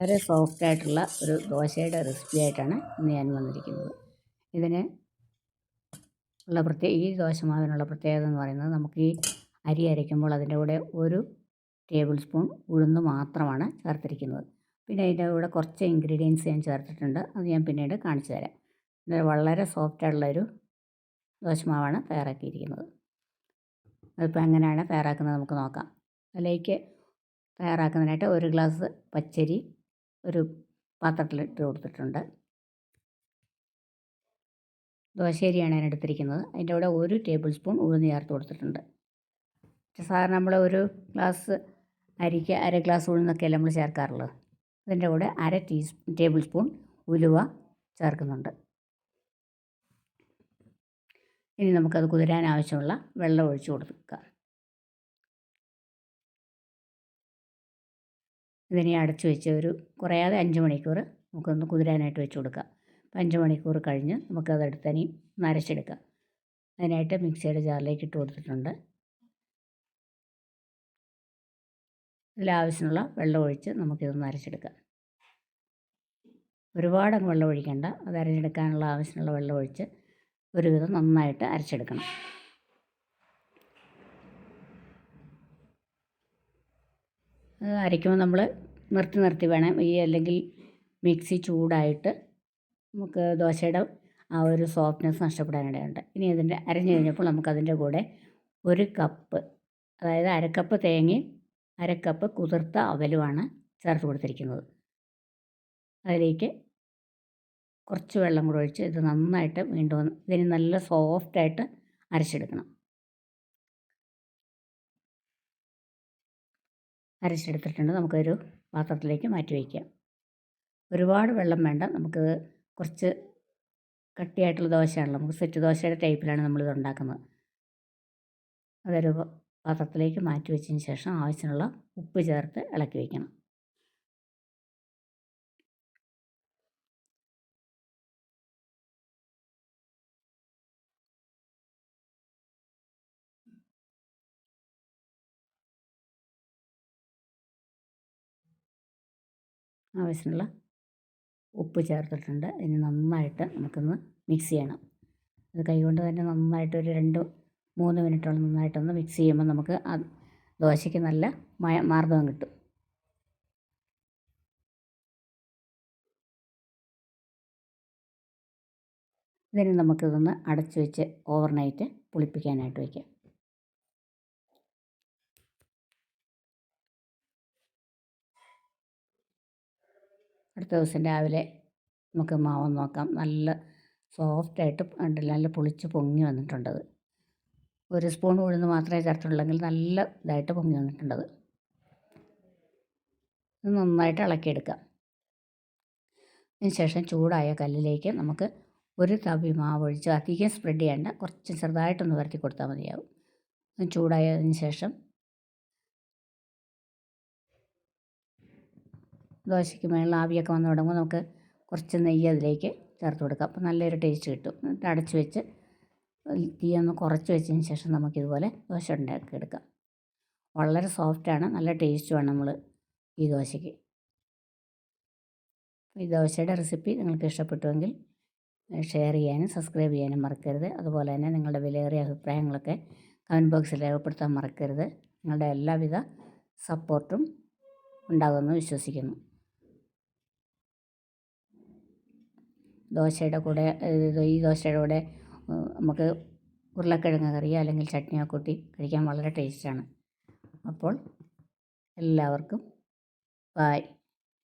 വളരെ സോഫ്റ്റ് ആയിട്ടുള്ള ഒരു ദോശയുടെ റെസിപ്പി ആയിട്ടാണ് ഇന്ന് ഞാൻ വന്നിരിക്കുന്നത്. ഇതിന് ഉള്ള പ്രത്യേക ഈ ദോശമാവിനുള്ള പ്രത്യേകത എന്ന് പറയുന്നത് നമുക്ക് ഈ അരി അരയ്ക്കുമ്പോൾ അതിന്റെ കൂടെ ഒരു ടേബിൾ സ്പൂൺ ഉഴുന്ന് മാത്രമാണ് ചേർത്തിരിക്കുന്നത്. പിന്നെ അതിന്റെ കൂടെ കുറച്ച് ഇൻഗ്രീഡിയൻസ് ഞാൻ ചേർത്തിട്ടുണ്ട്. അത് ഞാൻ പിന്നീട് കാണിച്ചു തരാം. വളരെ സോഫ്റ്റ് ആയിട്ടുള്ളൊരു ദോശമാവാണ് തയ്യാറാക്കിയിരിക്കുന്നത്. അതിപ്പോൾ എങ്ങനെയാണ് തയ്യാറാക്കുന്നത് നമുക്ക് നോക്കാം. അതിലേക്ക് തയ്യാറാക്കുന്നതിനായിട്ട് ഒരു ഗ്ലാസ് പച്ചരി ഒരു പാത്രത്തിലിട്ട് കൊടുത്തിട്ടുണ്ട്. ദോശേരിയാണ് ഞാൻ എടുത്തിരിക്കുന്നത് അതിന്റെ കൂടെ ഒരു ടേബിൾ സ്പൂൺ ഉഴുന്ന് ചേർത്ത് കൊടുത്തിട്ടുണ്ട്. സാധാരണ നമ്മൾ ഒരു ഗ്ലാസ് അരിക്ക് അര ഗ്ലാസ് ഉഴുന്നൊക്കെയല്ലേ നമ്മൾ ചേർക്കാറുള്ളത്? അതിന്റെ കൂടെ അര ടീ ടേബിൾ സ്പൂൺ ഉലുവ ചേർക്കുന്നുണ്ട്. ഇനി നമുക്കത് കുതിരാൻ ആവശ്യമുള്ള വെള്ളം ഒഴിച്ചു കൊടുക്കുക ഇതിനെ അടച്ചു വെച്ച് ഒരു കുറയാതെ അഞ്ച് മണിക്കൂർ നമുക്കൊന്ന് കുതിരാനായിട്ട് വെച്ച് കൊടുക്കാം. അപ്പം അഞ്ച് മണിക്കൂർ കഴിഞ്ഞ് നമുക്കതെടുത്ത് ഇനി നരച്ചെടുക്കാം അതിനായിട്ട് മിക്സിയുടെ ജാറിലേക്ക് ഇട്ട് കൊടുത്തിട്ടുണ്ട്. ഇതിലാവശ്യമുള്ള വെള്ളം ഒഴിച്ച് നമുക്കിതൊന്ന് അരച്ചെടുക്കാം. ഒരുപാട് അങ്ങ് വെള്ളം ഒഴിക്കേണ്ട. അത് അരഞ്ഞെടുക്കാനുള്ള ആവശ്യമുള്ള വെള്ളം ഒഴിച്ച് ഒരുവിധം നന്നായിട്ട് അരച്ചെടുക്കണം. അരയ്ക്കുമ്പോൾ നമ്മൾ നിർത്തി നിർത്തി വേണം. ഈ അല്ലെങ്കിൽ മിക്സി ചൂടായിട്ട് നമുക്ക് ദോശയുടെ ആ ഒരു സോഫ്റ്റ്നെസ് നഷ്ടപ്പെടാനിടയുണ്ട്. ഇനി അതിന്റെ അരഞ്ഞു കഴിഞ്ഞപ്പോൾ നമുക്കതിന്റെ കൂടെ ഒരു കപ്പ് അതായത് അരക്കപ്പ് തേങ്ങയും അരക്കപ്പ് കുതിർത്ത അവലുമാണ് ചേർത്ത് കൊടുത്തിരിക്കുന്നത്. അതിലേക്ക് കുറച്ച് വെള്ളം കൂടെ ഒഴിച്ച് ഇത് നന്നായിട്ട് വീണ്ടും ഇതിന് നല്ല സോഫ്റ്റായിട്ട് അരച്ചെടുക്കണം. അരച്ചെടുത്തിട്ടുണ്ട്. നമുക്കൊരു പാത്രത്തിലേക്ക് മാറ്റി വയ്ക്കാം ഒരുപാട് വെള്ളം വേണ്ട. നമുക്ക് കുറച്ച് കട്ടിയായിട്ടുള്ള ദോശയാണല്ലോ. നമുക്ക് സെറ്റ് ദോശയുടെ ടൈപ്പിലാണ് നമ്മളിത് ഉണ്ടാക്കുന്നത്. അതൊരു പാത്രത്തിലേക്ക് മാറ്റി വെച്ചതിന് ശേഷം ആവശ്യമുള്ള ഉപ്പ് ചേർത്ത് ഇളക്കി വയ്ക്കണം. ആവശ്യമുള്ള ഉപ്പ് ചേർത്തിട്ടുണ്ട്. ഇനി നന്നായിട്ട് നമുക്കൊന്ന് മിക്സ് ചെയ്യണം. അത് കൈകൊണ്ട് തന്നെ നന്നായിട്ട് ഒരു രണ്ട് മൂന്ന് മിനിറ്റോളം നന്നായിട്ടൊന്ന് മിക്സ് ചെയ്യുമ്പോൾ നമുക്ക് ആ ദോശയ്ക്ക് നല്ല മയ മാർദ്ദവം കിട്ടും. ഇതിന് നമുക്കിതൊന്ന് അടച്ചു വെച്ച് ഓവർനൈറ്റ് പുളിപ്പിക്കാനായിട്ട് വയ്ക്കാം അടുത്ത ദിവസം രാവിലെ നമുക്ക് മാവ് നോക്കാം. നല്ല സോഫ്റ്റായിട്ട് ഉണ്ടല്ലോ നല്ല പൊളിച്ച് പൊങ്ങി വന്നിട്ടുണ്ടത് ഒരു സ്പൂൺ ഉഴുന്ന് മാത്രമേ ചേർത്തുള്ളെങ്കിൽ നല്ല ഇതായിട്ട് പൊങ്ങി വന്നിട്ടുണ്ടത് ഇത് നന്നായിട്ട് ഇളക്കിയെടുക്കാം. അതിന് ശേഷം ചൂടായ കല്ലിലേക്ക് നമുക്ക് ഒരു തവി മാവ് ഒഴിച്ച് അധികം സ്പ്രെഡ് ചെയ്യേണ്ട. കുറച്ച് ചെറുതായിട്ടൊന്ന് വരട്ടി കൊടുത്താൽ മതിയാവും. ചൂടായതിന് ശേഷം ദോശയ്ക്ക് മേളിൽ ആവിയൊക്കെ വന്ന് തുടങ്ങുമ്പോൾ നമുക്ക് കുറച്ച് നെയ്യ് അതിലേക്ക് ചേർത്ത് കൊടുക്കാം. അപ്പോൾ നല്ലൊരു ടേസ്റ്റ് കിട്ടും. എന്നിട്ട് അടച്ച് വെച്ച് തീ ഒന്ന് കുറച്ച് വെച്ചതിന് ശേഷം നമുക്കിതുപോലെ ദോശ ഉണ്ടാക്കി എടുക്കാം. വളരെ സോഫ്റ്റാണ് നല്ല ടേസ്റ്റുമാണ് നമ്മൾ ഈ ദോശയ്ക്ക്. ഈ ദോശയുടെ റെസിപ്പി നിങ്ങൾക്ക് ഇഷ്ടപ്പെട്ടുവെങ്കിൽ ഷെയർ ചെയ്യാനും സബ്സ്ക്രൈബ് ചെയ്യാനും മറക്കരുത്. അതുപോലെ തന്നെ നിങ്ങളുടെ വിലയേറിയ അഭിപ്രായങ്ങളൊക്കെ കമന്റ് ബോക്സിൽ രേഖപ്പെടുത്താൻ മറക്കരുത്. നിങ്ങളുടെ എല്ലാവിധ സപ്പോർട്ടും ഉണ്ടാകുമെന്ന് വിശ്വസിക്കുന്നു. ദോശയുടെ കൂടെ ഈ ദോശയുടെ കൂടെ നമുക്ക് ഉരുളക്കിഴങ്ങ് കറിയോ അല്ലെങ്കിൽ ചട്നിയോ കൂട്ടി കഴിക്കാൻ വളരെ ടേസ്റ്റാണ്. അപ്പോൾ എല്ലാവർക്കും ബായ്